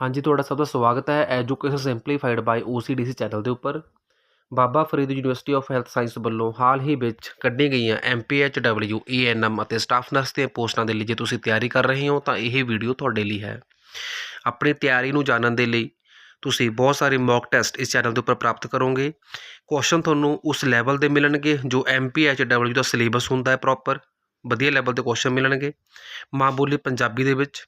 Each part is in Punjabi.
ਹਾਂਜੀ, ਤੁਹਾਡਾ ਸਭ ਦਾ ਸਵਾਗਤ ਹੈ education simplified by OCDC channel ਦੇ ਉੱਪਰ। Baba Farid university of health science ਵੱਲੋਂ ਹਾਲ ਹੀ ਵਿੱਚ ਕੱਢੀ ਗਈਆਂ MPHW ENM ਅਤੇ ਸਟਾਫ ਨਰਸ ਦੀਆਂ ਪੋਸਟਾਂ ਦੇ ਲਈ ਜੇ ਤੁਸੀਂ ਤਿਆਰੀ ਕਰ ਰਹੇ ਹੋ ਤਾਂ ਇਹ ਵੀਡੀਓ ਤੁਹਾਡੇ ਲਈ ਹੈ। ਆਪਣੀ ਤਿਆਰੀ ਨੂੰ ਜਾਣਨ ਦੇ ਲਈ ਤੁਸੀਂ ਬਹੁਤ ਸਾਰੇ ਮੌਕ ਟੈਸਟ ਇਸ ਚੈਨਲ ਦੇ ਉੱਪਰ ਪ੍ਰਾਪਤ ਕਰੋਗੇ। ਕੁਐਸਚਨ ਤੁਹਾਨੂੰ ਉਸ ਲੈਵਲ ਦੇ ਮਿਲਣਗੇ ਜੋ MPHW ਦਾ ਸਿਲੇਬਸ ਹੁੰਦਾ ਹੈ ਪ੍ਰੋਪਰ ਵਧੀਆ ਲੈਵਲ ਦੇ ਕੁਐਸਚਨ ਮਿਲਣਗੇ। ਮਾਂ ਬੋਲੀ ਪੰਜਾਬੀ ਦੇ ਵਿੱਚ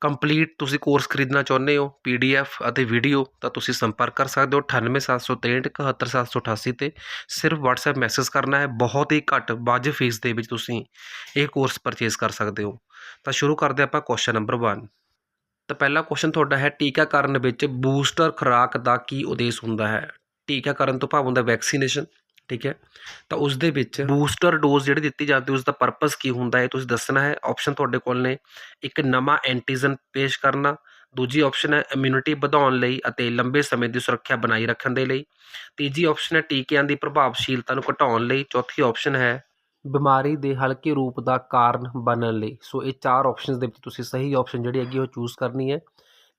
ਕੰਪਲੀਟ ਤੁਸੀਂ ਕੋਰਸ ਖਰੀਦਣਾ ਚਾਹੁੰਦੇ ਹੋ ਪੀਡੀਐਫ ਅਤੇ ਵੀਡੀਓ ਤਾਂ ਤੁਸੀਂ ਸੰਪਰਕ ਕਰ ਸਕਦੇ ਹੋ 98763 71788 ਤੇ ਸਿਰਫ WhatsApp ਮੈਸੇਜ ਕਰਨਾ ਹੈ, ਬਹੁਤ ਹੀ ਘੱਟ ਵਾਜਬ ਫੀਸ ਦੇ ਵਿੱਚ ਤੁਸੀਂ ਇਹ ਕੋਰਸ ਪਰਚੇਸ ਕਰ ਸਕਦੇ ਹੋ। ਤਾਂ ਸ਼ੁਰੂ ਕਰਦੇ ਆਪਾਂ ਕੁਐਸਚਨ ਨੰਬਰ 1 ਤਾਂ ਪਹਿਲਾ ਕੁਐਸਚਨ ਤੁਹਾਡਾ ਹੈ, ਟੀਕਾਕਰਨ ਵਿੱਚ ਬੂਸਟਰ ਖੁਰਾਕ ਦਾ ਕੀ ਉਦੇਸ਼ ਹੁੰਦਾ ਹੈ? ਟੀਕਾਕਰਨ ਤੋਂ ਭਾਵ ਹੁੰਦਾ ਵੈਕਸੀਨੇਸ਼ਨ ਠੀਕ ਹੈ? ਤਾਂ ਉਸ ਦੇ ਵਿੱਚ ਬੂਸਟਰ ਡੋਜ਼ ਜਿਹੜੀ ਦਿੱਤੀ ਜਾਂਦੀ ਉਸ ਦਾ ਪਰਪਸ ਕੀ ਹੁੰਦਾ ਹੈ? ਤੁਸੀਂ ਦੱਸਣਾ ਹੈ। ਆਪਸ਼ਨ ਤੁਹਾਡੇ ਕੋਲ ਨੇ। ਇੱਕ ਨਵਾਂ ਐਂਟੀਜਨ ਪੇਸ਼ ਕਰਨਾ। ਦੂਜੀ ਆਪਸ਼ਨ ਹੈ ਇਮਿਊਨਿਟੀ ਵਧਾਉਣ ਲਈ ਅਤੇ ਲੰਬੇ ਸਮੇਂ ਦੀ ਸੁਰੱਖਿਆ ਬਣਾਈ ਰੱਖਣ ਦੇ ਲਈ। ਤੀਜੀ ਆਪਸ਼ਨ ਹੈ ਟੀਕਿਆਂ ਦੀ ਪ੍ਰਭਾਵਸ਼ੀਲਤਾ ਨੂੰ ਘਟਾਉਣ ਲਈ। ਚੌਥੀ ਆਪਸ਼ਨ ਹੈ ਬਿਮਾਰੀ ਦੇ ਹਲਕੇ ਰੂਪ ਦਾ ਕਾਰਨ ਬਣਨ ਲਈ। ਸੋ ਇਹ ਚਾਰ ਆਪਸ਼ਨਸ ਦੇ ਵਿੱਚ ਤੁਸੀਂ ਸਹੀ ਆਪਸ਼ਨ ਜਿਹੜੀ ਹੈਗੀ, ਉਹ ਚੂਜ਼ ਕਰਨੀ ਹੈ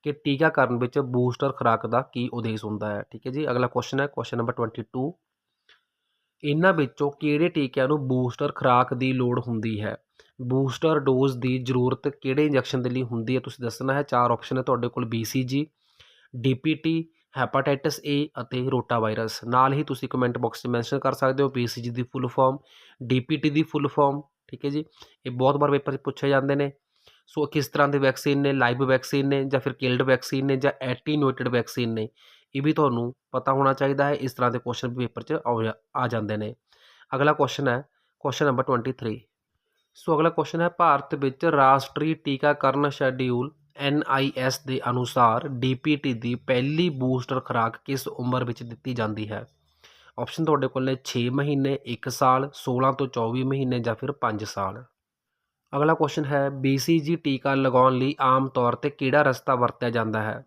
ਕਿ ਟੀਕਾਕਰਨ ਵਿੱਚ ਬੂਸਟਰ ਖੁਰਾਕ ਦਾ ਕੀ ਉਦੇਸ਼ ਹੁੰਦਾ ਹੈ। ਠੀਕ ਹੈ ਜੀ? ਅਗਲਾ ਕੁਐਸਚਨ ਹੈ ਕੁਐਸਚਨ ਨੰਬਰ 22 ਇਹਨਾਂ ਵਿੱਚੋਂ ਕਿਹੜੇ ਟੀਕਿਆਂ ਨੂੰ ਬੂਸਟਰ ਖੁਰਾਕ ਦੀ ਲੋੜ ਹੁੰਦੀ ਹੈ? ਬੂਸਟਰ ਡੋਜ਼ ਦੀ ਜ਼ਰੂਰਤ ਕਿਹੜੇ ਇੰਜੈਕਸ਼ਨ ਦੇ ਲਈ ਹੁੰਦੀ ਹੈ? ਤੁਸੀਂ ਦੱਸਣਾ ਹੈ, ਚਾਰ ਆਪਸ਼ਨ ਹੈ ਤੁਹਾਡੇ ਕੋਲ BCG DPT ਹੈਪਾਟਾਈਟਿਸ ਏ ਅਤੇ ਰੋਟਾ ਵਾਇਰਸ ਨਾਲ ਹੀ ਤੁਸੀਂ ਕਮੈਂਟ ਬਾਕਸ 'ਚ ਮੈਂਸ਼ਨ ਕਰ ਸਕਦੇ ਹੋ BCG ਦੀ ਫੁੱਲ ਫਾਰਮ DPT ਦੀ ਫੁੱਲ ਫਾਰਮ ਠੀਕ ਹੈ ਜੀ? ਇਹ ਬਹੁਤ ਵਾਰ ਪੇਪਰ 'ਚ ਪੁੱਛੇ ਜਾਂਦੇ ਨੇ। ਸੋ ਕਿਸ ਤਰ੍ਹਾਂ ਦੇ ਵੈਕਸੀਨ ਨੇ? ਲਾਈਵ ਵੈਕਸੀਨ ਨੇ ਜਾਂ ਫਿਰ ਕਿਲਡ ਵੈਕਸੀਨ ਨੇ ਜਾਂ ਐਟੀਨੂਏਟਡ ਵੈਕਸੀਨ ਨੇ? ਇਹ ਵੀ ਤੁਹਾਨੂੰ ਪਤਾ ਹੋਣਾ ਚਾਹੀਦਾ ਹੈ, ਇਸ ਤਰ੍ਹਾਂ ਦੇ ਕੁਐਸਚਨ ਪੇਪਰ 'ਚ ਆ ਆ ਜਾਂਦੇ ਨੇ। ਅਗਲਾ ਕੁਐਸਚਨ ਹੈ ਕੁਐਸਚਨ ਨੰਬਰ 23 ਸੋ ਅਗਲਾ ਕੁਐਸਚਨ ਹੈ, ਭਾਰਤ ਵਿੱਚ ਰਾਸ਼ਟਰੀ ਟੀਕਾਕਰਨ ਸ਼ੈਡਿਊਲ NIS ਦੇ ਅਨੁਸਾਰ DPT ਦੀ ਪਹਿਲੀ ਬੂਸਟਰ ਖੁਰਾਕ ਕਿਸ ਉਮਰ ਵਿੱਚ ਦਿੱਤੀ ਜਾਂਦੀ ਹੈ? ਆਪਸ਼ਨ ਤੁਹਾਡੇ ਕੋਲ ਨੇ 6 ਮਹੀਨੇ 1 ਸਾਲ 16 ਤੋਂ 24 ਮਹੀਨੇ ਜਾਂ ਫਿਰ 5 ਸਾਲ। ਅਗਲਾ ਕੁਐਸਚਨ ਹੈ BCG ਟੀਕਾ ਲਗਾਉਣ ਲਈ ਆਮ ਤੌਰ ਤੇ ਕਿਹੜਾ ਰਸਤਾ ਵਰਤਿਆ ਜਾਂਦਾ ਹੈ?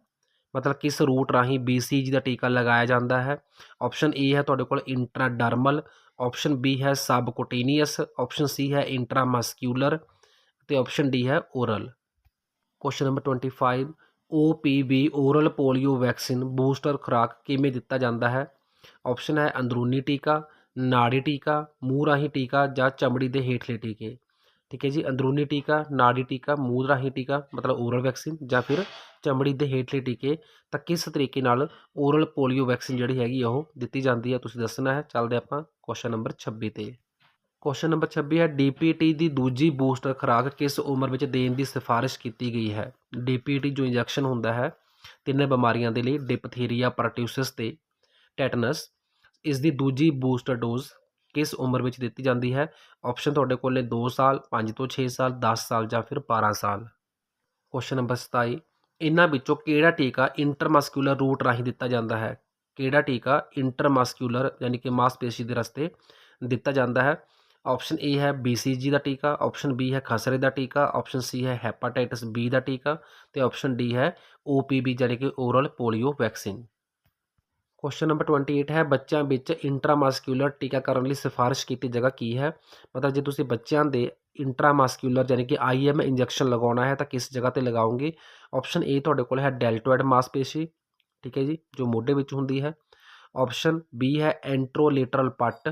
ਮਤਲਬ ਕਿਸ ਰੂਟ ਰਾਹੀਂ BCG ਦਾ ਟੀਕਾ ਲਗਾਇਆ ਜਾਂਦਾ ਹੈ। ਆਪਸ਼ਨ ਏ ਹੈ ਤੁਹਾਡੇ ਕੋਲ ਇੰਟਰਾਡਰਮਲ ਆਪਸ਼ਨ ਬੀ ਹੈ ਸਬਕੁਟੀਨੀਅਸ ਆਪਸ਼ਨ ਸੀ ਹੈ ਇੰਟਰਾਮਸਕਿਊਲਰ ਤੇ ਆਪਸ਼ਨ ਡੀ ਹੈ oral question number 25 OPV oral polio vaccine booster ਖੁਰਾਕ ਕਿਵੇਂ ਦਿੱਤਾ ਜਾਂਦਾ ਹੈ? ਆਪਸ਼ਨ ਹੈ ਅੰਦਰੂਨੀ ਟੀਕਾ, ਨਾੜੀ ਟੀਕਾ, ਮੂੰਹ ਰਾਹੀਂ ਟੀਕਾ ਜਾਂ ਚਮੜੀ ਦੇ ਹੇਠਲੇ ਟੀਕੇ। ਠੀਕ ਹੈ ਜੀ, ਅੰਦਰੂਨੀ ਟੀਕਾ, ਨਾੜੀ ਟੀਕਾ, ਮੂੰਹ ਰਾਹੀਂ ਟੀਕਾ, ਮਤਲਬ ਓਰਲ ਵੈਕਸੀਨ ਜਾਂ ਫਿਰ ਚਮੜੀ ਦੇ ਹੇਠਲੇ ਟੀਕੇ ਤਾਂ ਕਿਸ ਤਰੀਕੇ ਨਾਲ ਓਰਲ ਪੋਲੀਓ ਵੈਕਸੀਨ ਜਿਹੜੀ ਹੈਗੀ ਆ ਉਹ ਦਿੱਤੀ ਜਾਂਦੀ ਹੈ ਤੁਸੀਂ ਦੱਸਣਾ ਹੈ। ਚੱਲਦੇ ਆਪਾਂ ਕੁਐਸਚਨ ਨੰਬਰ 26 ਤੇ। ਕੁਐਸਚਨ ਨੰਬਰ 26 ਹੈ ਡੀਪੀਟੀ ਦੀ ਦੂਜੀ ਬੂਸਟਰ ਖੁਰਾਕ ਕਿਸ ਉਮਰ ਵਿੱਚ ਦੇਣ ਦੀ ਸਿਫਾਰਿਸ਼ ਕੀਤੀ ਗਈ ਹੈ? ਡੀਪੀਟੀ ਜੋ ਇੰਜੈਕਸ਼ਨ ਹੁੰਦਾ ਹੈ, ਤਿੰਨੇ ਬਿਮਾਰੀਆਂ ਦੇ ਲਈ ਡਿਪਥੀਰੀਆ ਪਰਟਿਊਸਿਸ ਤੇ ਟੈਟਨਸ ਇਸ ਦੀ ਦੂਜੀ ਬੂਸਟਰ ਡੋਜ਼ ਕਿਸ ਉਮਰ ਵਿੱਚ ਦਿੱਤੀ ਜਾਂਦੀ ਹੈ? ਆਪਸ਼ਨ ਤੁਹਾਡੇ ਕੋਲ ਨੇ 2 ਸਾਲ 5 ਤੋਂ 6 ਸਾਲ 10 ਸਾਲ ਜਾਂ ਫਿਰ 12 ਸਾਲ। ਕੁਐਸਚਨ ਨੰਬਰ 27 ਇਹਨਾਂ ਵਿੱਚੋਂ ਕਿਹੜਾ ਟੀਕਾ ਇੰਟਰਮਸਕੂਲਰ ਰੂਟ ਰਾਹੀਂ ਦਿੱਤਾ ਜਾਂਦਾ ਹੈ? ਕਿਹੜਾ ਟੀਕਾ ਇੰਟਰਮਸਕੂਲਰ ਯਾਨੀ ਕਿ ਮਾਸਪੇਸ਼ੀ ਦੇ ਰਸਤੇ ਦਿੱਤਾ ਜਾਂਦਾ ਹੈ? ਆਪਸ਼ਨ ਏ ਹੈ BCG ਦਾ ਟੀਕਾ ਆਪਸ਼ਨ ਬੀ ਹੈ ਖਸਰੇ ਦਾ ਟੀਕਾ ਆਪਸ਼ਨ ਸੀ ਹੈ ਹੈਪਾਟਾਈਟਸ ਬੀ ਦਾ ਟੀਕਾ ਤੇ ਆਪਸ਼ਨ ਡੀ ਹੈ OPV ਯਾਨੀ ਕਿ oral polio vaccine question number 28 ਹੈ, ਬੱਚਿਆਂ ਵਿੱਚ ਇੰਟਰਾਮਸਕੂਲਰ ਟੀਕਾਕਰਨ ਲਈ ਸਿਫਾਰਿਸ਼ ਕੀਤੀ ਜਗ੍ਹਾ ਕੀ ਹੈ? ਮਤਲਬ ਜੇ ਤੁਸੀਂ ਬੱਚਿਆਂ ਦੇ ਇੰਟਰਾਮਸਕੂਲਰ ਯਾਨੀ ਕਿ ਆਈਐਮ ਇੰਜੈਕਸ਼ਨ ਲਗਾਉਣਾ ਹੈ ਤਾਂ ਕਿਸ ਜਗ੍ਹਾ ਤੇ ਲਗਾਓਗੇ? ਆਪਸ਼ਨ ਏ ਤੁਹਾਡੇ ਕੋਲ ਹੈ ਡੈਲਟੋਇਡ ਮਾਸਪੇਸ਼ੀ, ਠੀਕ ਹੈ ਜੀ, ਜੋ ਮੋਢੇ ਵਿੱਚ ਹੁੰਦੀ ਹੈ। ਆਪਸ਼ਨ ਬੀ ਹੈ ਐਂਟਰੋਲੇਟਰਲ ਪੱਟ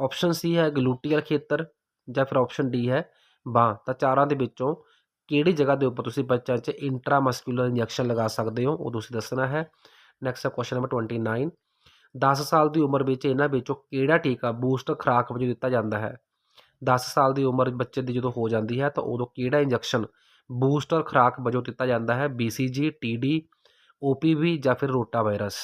ਆਪਸ਼ਨ ਸੀ ਹੈ ਗਲੂਟੀਅਲ ਖੇਤਰ ਜਾਂ ਫਿਰ ਆਪਸ਼ਨ ਡੀ ਹੈ ਬਾਹ। ਤਾਂ ਚਾਰਾਂ ਦੇ ਵਿੱਚੋਂ ਕਿਹੜੀ ਜਗ੍ਹਾ ਦੇ ਉੱਪਰ ਤੁਸੀਂ ਬੱਚਿਆਂ 'ਚ ਇੰਟਰਾਮਸਕੂਲਰ ਇੰਜੈਕਸ਼ਨ ਲਗਾ ਸਕਦੇ ਹੋ? ਉਹ ਤੁਸੀਂ ਦੱਸਣਾ ਹੈ। ਨੈਕਸਟ ਹੈ ਕੁਐਸਚਨ ਨੰਬਰ 29 10 ਸਾਲ ਦੀ ਉਮਰ ਵਿੱਚ ਇਹਨਾਂ ਵਿੱਚੋਂ ਕਿਹੜਾ ਟੀਕਾ ਬੂਸਟਰ ਖੁਰਾਕ ਵਜੋਂ ਦਿੱਤਾ ਜਾਂਦਾ ਹੈ? 10 ਸਾਲ ਦੀ ਉਮਰ ਬੱਚੇ ਦੀ ਜਦੋਂ ਹੋ ਜਾਂਦੀ ਹੈ ਤਾਂ ਉਦੋਂ ਕਿਹੜਾ ਇੰਜੈਕਸ਼ਨ ਬੂਸਟਰ ਖੁਰਾਕ ਵਜੋਂ ਦਿੱਤਾ ਜਾਂਦਾ ਹੈ? BCG TD OPV ਜਾਂ ਫਿਰ ਰੋਟਾ ਵਾਇਰਸ?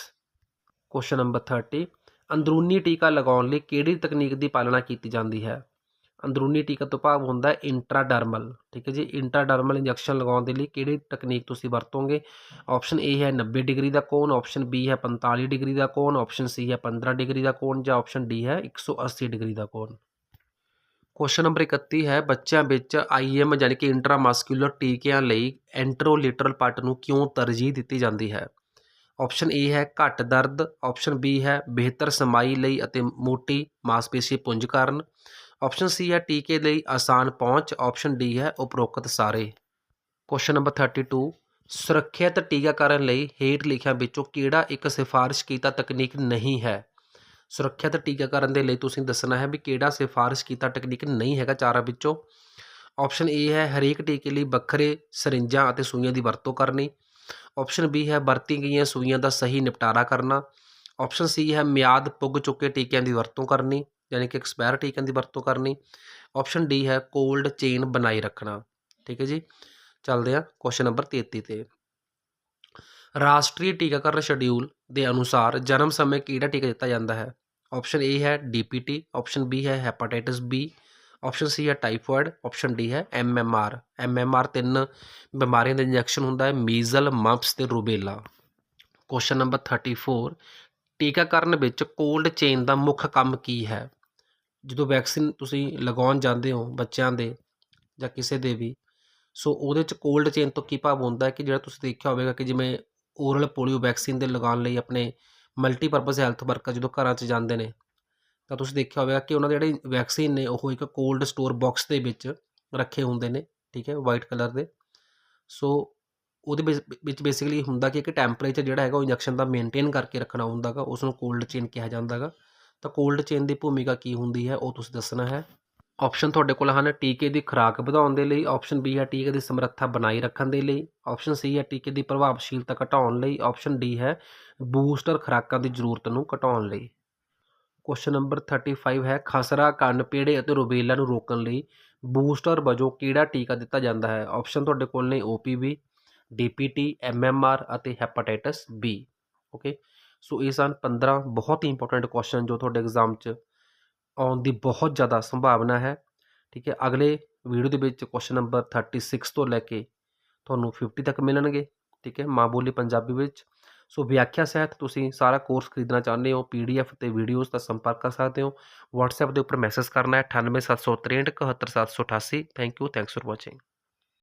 ਕੁਐਸਚਨ ਨੰਬਰ 30 ਅੰਦਰੂਨੀ ਟੀਕਾ ਲਗਾਉਣ ਲਈ ਕਿਹੜੀ ਤਕਨੀਕ ਦੀ ਪਾਲਣਾ ਕੀਤੀ ਜਾਂਦੀ ਹੈ? ਅੰਦਰੂਨੀ ਟੀਕਾ ਤੋਂ ਭਾਵ ਹੁੰਦਾ ਇੰਟਰਾਡਰਮਲ ਠੀਕ ਹੈ ਜੀ? ਇੰਟਰਾਡਰਮਲ ਇੰਜੈਕਸ਼ਨ ਲਗਾਉਣ ਦੇ ਲਈ ਕਿਹੜੀ ਤਕਨੀਕ ਤੁਸੀਂ ਵਰਤੋਗੇ? ਆਪਸ਼ਨ ਏ ਹੈ 90 ਡਿਗਰੀ ਦਾ ਕੋਨ ਆਪਸ਼ਨ ਬੀ ਹੈ 45 ਡਿਗਰੀ ਦਾ ਕੋਨ ਆਪਸ਼ਨ ਸੀ ਹੈ 15 ਡਿਗਰੀ ਦਾ ਕੋਨ ਜਾਂ ਆਪਸ਼ਨ ਡੀ ਹੈ 180 ਡਿਗਰੀ ਦਾ ਕੋਨ ਕੁਐਸਚਨ ਨੰਬਰ 31 ਹੈ ਬੱਚਿਆਂ ਵਿੱਚ ਆਈਐਮ ਯਾਨੀ ਕਿ ਇੰਟਰਾਮਸਕੂਲਰ ਟੀਕਿਆਂ ਲਈ ਐਂਟਰੋਲਿਟਰਲ ਪੱਟ ਨੂੰ ਕਿਉਂ ਤਰਜੀਹ ਦਿੱਤੀ ਜਾਂਦੀ ਹੈ? ਆਪਸ਼ਨ ਏ ਹੈ ਘੱਟ ਦਰਦ ਆਪਸ਼ਨ ਬੀ ਹੈ ਬਿਹਤਰ ਸਮਾਈ ਲਈ ਅਤੇ ਮੋਟੀ ਮਾਸਪੇਸ਼ੀ ਪੁੰਜ ਕਾਰਨ। ਆਪਸ਼ਨ ਸੀ ਹੈ ਟੀਕੇ ਲਈ ਆਸਾਨ ਪਹੁੰਚ ਆਪਸ਼ਨ ਡੀ ਹੈ ਉਪਰੋਕਤ ਸਾਰੇ। ਕੁਐਸਚਨ ਨੰਬਰ 32 ਸੁਰੱਖਿਅਤ ਟੀਕਾਕਰਨ ਲਈ ਹੇਠ ਲਿਖਿਆਂ ਵਿੱਚੋਂ ਕਿਹੜਾ ਇੱਕ ਸਿਫਾਰਸ਼ ਕੀਤਾ ਤਕਨੀਕ ਨਹੀਂ ਹੈ? ਸੁਰੱਖਿਅਤ ਟੀਕਾਕਰਨ ਦੇ ਲਈ ਤੁਸੀਂ ਦੱਸਣਾ ਹੈ ਵੀ ਕਿਹੜਾ ਸਿਫਾਰਸ਼ ਕੀਤਾ ਟੈਕਨੀਕ ਨਹੀਂ ਹੈਗਾ ਚਾਰਾਂ ਵਿੱਚੋਂ। ਆਪਸ਼ਨ ਏ ਹੈ ਹਰੇਕ ਟੀਕੇ ਲਈ ਵੱਖਰੇ ਸਰਿੰਜਾਂ ਅਤੇ ਸੂਈਆਂ ਦੀ ਵਰਤੋਂ ਕਰਨੀ। ਆਪਸ਼ਨ ਬੀ ਹੈ ਵਰਤੀ ਗਈਆਂ ਸੂਈਆਂ ਦਾ ਸਹੀ ਨਿਪਟਾਰਾ ਕਰਨਾ। ਆਪਸ਼ਨ ਸੀ ਹੈ ਮਿਆਦ ਪੁੱਗ ਚੁੱਕੇ ਟੀਕਿਆਂ ਦੀ ਵਰਤੋਂ ਕਰਨੀ। ਯਾਨੀ ਕਿ ਐਕਸਪਾਇਰ ਟੀਕਿਆਂ ਦੀ ਵਰਤੋਂ ਕਰਨੀ। ਆਪਸ਼ਨ ਡੀ ਹੈ ਕੋਲਡ ਚੇਨ ਬਣਾਈ ਰੱਖਣਾ। ਠੀਕ ਹੈ ਜੀ? ਚੱਲਦੇ ਹਾਂ ਕੁਐਸਚਨ ਨੰਬਰ 33 ਤੇ। ਰਾਸ਼ਟਰੀ ਟੀਕਾਕਰਨ ਸ਼ਡਿਊਲ ਦੇ ਅਨੁਸਾਰ ਜਨਮ ਸਮੇਂ ਕਿਹੜਾ ਟੀਕਾ ਦਿੱਤਾ ਜਾਂਦਾ ਹੈ? ਆਪਸ਼ਨ ਏ ਹੈ ਡੀਪੀਟੀ ਆਪਸ਼ਨ ਬੀ ਹੈ ਹੈਪਾਟਾਈਟਿਸ ਬੀ ਆਪਸ਼ਨ ਸੀ ਹੈ ਟਾਈਫਾਇਡ ਆਪਸ਼ਨ ਡੀ ਹੈ ਐਮਐਮਆਰ ਐਮਐਮਆਰ ਤਿੰਨ ਬਿਮਾਰੀਆਂ ਦਾ ਇੰਜੈਕਸ਼ਨ ਹੁੰਦਾ ਹੈ ਮੀਜ਼ਲ ਮੰਪਸ ਤੇ ਰੂਬੇਲਾ ਕੁਐਸਚਨ ਨੰਬਰ 34 ਟੀਕਾਕਰਨ ਵਿੱਚ ਕੋਲਡ ਚੇਨ ਦਾ ਮੁੱਖ ਕੰਮ ਕੀ ਹੈ? ਜਦੋਂ ਵੈਕਸੀਨ ਤੁਸੀਂ ਲਗਾਉਣ ਜਾਂਦੇ ਹੋ ਬੱਚਿਆਂ ਦੇ ਜਾਂ ਕਿਸੇ ਦੇ ਵੀ, ਸੋ ਉਹਦੇ ਚ ਕੋਲਡ ਚੇਨ ਤੋਂ ਕੀ ਭਾਵ ਹੁੰਦਾ ਕਿ ਜਿਹੜਾ ਤੁਸੀਂ ਦੇਖਿਆ ਹੋਵੇਗਾ ਕਿ ਜਿਵੇਂ ਓਰਲ ਪੋਲੀਓ ਵੈਕਸੀਨ ਦੇ ਲਗਾਉਣ ਲਈ ਆਪਣੇ ਮਲਟੀਪਰਪਸ ਹੈਲਥ ਵਰਕਰ ਜਦੋਂ ਘਰਾਂ 'ਚ ਜਾਂਦੇ ਨੇ, ਤਾਂ ਤੁਸੀਂ ਦੇਖਿਆ ਹੋਵੇਗਾ ਕਿ ਉਹਨਾਂ ਦੇ ਜਿਹੜੇ ਵੈਕਸੀਨ ਨੇ ਉਹ ਇੱਕ ਕੋਲਡ ਸਟੋਰ ਬਾਕਸ ਦੇ ਵਿੱਚ ਰੱਖੇ ਹੁੰਦੇ ਨੇ, ਠੀਕ ਹੈ ਵਾਈਟ ਕਲਰ ਦੇ, ਸੋ ਉਹਦੇ ਵਿੱਚ- ਵਿੱਚ ਬੇਸਿਕਲੀ ਹੁੰਦਾ ਕਿ ਇੱਕ ਟੈਂਪਰੇਚਰ ਜਿਹੜਾ ਹੈਗਾ ਉਹ ਇੰਜੈਕਸ਼ਨ ਦਾ ਮੇਨਟੇਨ ਕਰਕੇ ਰੱਖਣਾ ਹੁੰਦਾਗਾ ਉਸ ਨੂੰ ਕੋਲਡ ਚੇਨ ਕਿਹਾ ਜਾਂਦਾਗਾ ਤਾਂ ਕੋਲਡ ਚੇਨ ਦੀ ਭੂਮਿਕਾ ਕੀ ਹੁੰਦੀ ਹੈ, ਉਹ ਤੁਸੀਂ ਦੱਸਣਾ ਹੈ। ਆਪਸ਼ਨ ਤੁਹਾਡੇ ਕੋਲ ਹਨ ਟੀਕੇ ਦੀ ਖੁਰਾਕ ਵਧਾਉਣ ਦੇ ਲਈ ਆਪਸ਼ਨ ਬੀ ਹੈ ਟੀਕੇ ਦੀ ਸਮਰੱਥਾ ਬਣਾਈ ਰੱਖਣ ਦੇ ਲਈ ਆਪਸ਼ਨ ਸੀ ਹੈ ਟੀਕੇ ਦੀ ਪ੍ਰਭਾਵਸ਼ੀਲਤਾ ਘਟਾਉਣ ਲਈ ਆਪਸ਼ਨ ਡੀ ਹੈ ਬੂਸਟਰ ਖੁਰਾਕਾਂ ਦੀ ਜ਼ਰੂਰਤ ਨੂੰ ਘਟਾਉਣ ਲਈ। ਕੁਐਸਚਨ ਨੰਬਰ 35 ਹੈ ਖਸਰਾ, ਕੰਨ ਪੀੜੇ ਅਤੇ ਰੁਬੇਲਾ ਨੂੰ ਰੋਕਣ ਲਈ ਬੂਸਟਰ ਵਜੋਂ ਕਿਹੜਾ ਟੀਕਾ ਦਿੱਤਾ ਜਾਂਦਾ ਹੈ? ਆਪਸ਼ਨ ਤੁਹਾਡੇ ਕੋਲ ਨੇ ਓਪੀਵੀ ਡੀਪੀਟੀ ਐਮਐਮਆਰ ਅਤੇ ਹੈਪਾਟਾਈਟਸ ਬੀ ਓਕੇ ਸੋ ਇਹ ਸਨ 15 ਬਹੁਤ ਹੀ ਇੰਪੋਰਟੈਂਟ ਕੁਐਸਚਨ ਜੋ ਤੁਹਾਡੇ ਐਗਜ਼ਾਮ 'ਚ ਆਉਣ ਦੀ ਬਹੁਤ ਜ਼ਿਆਦਾ ਸੰਭਾਵਨਾ ਹੈ। ਠੀਕ ਹੈ, ਅਗਲੇ ਵੀਡੀਓ ਦੇ ਵਿੱਚ ਕੁਐਸਚਨ ਨੰਬਰ 36 ਤੋਂ ਲੈ ਕੇ ਤੁਹਾਨੂੰ 50 ਤੱਕ ਮਿਲਣਗੇ। ਠੀਕ ਹੈ, ਮਾਂ ਬੋਲੀ ਪੰਜਾਬੀ ਵਿੱਚ। ਸੋ ਵਿਆਖਿਆ ਸਹਿਤ ਤੁਸੀਂ ਸਾਰਾ ਕੋਰਸ ਖਰੀਦਣਾ ਚਾਹੁੰਦੇ ਹੋ ਪੀਡੀਐਫ ਤੇ ਵੀਡੀਓਜ਼ ਦਾ ਸੰਪਰਕ ਕਰ ਸਕਦੇ ਹੋ। WhatsApp ਦੇ ਉੱਪਰ ਮੈਸੇਜ ਕਰਨਾ ਹੈ 98763 71788 thank you thanks for watching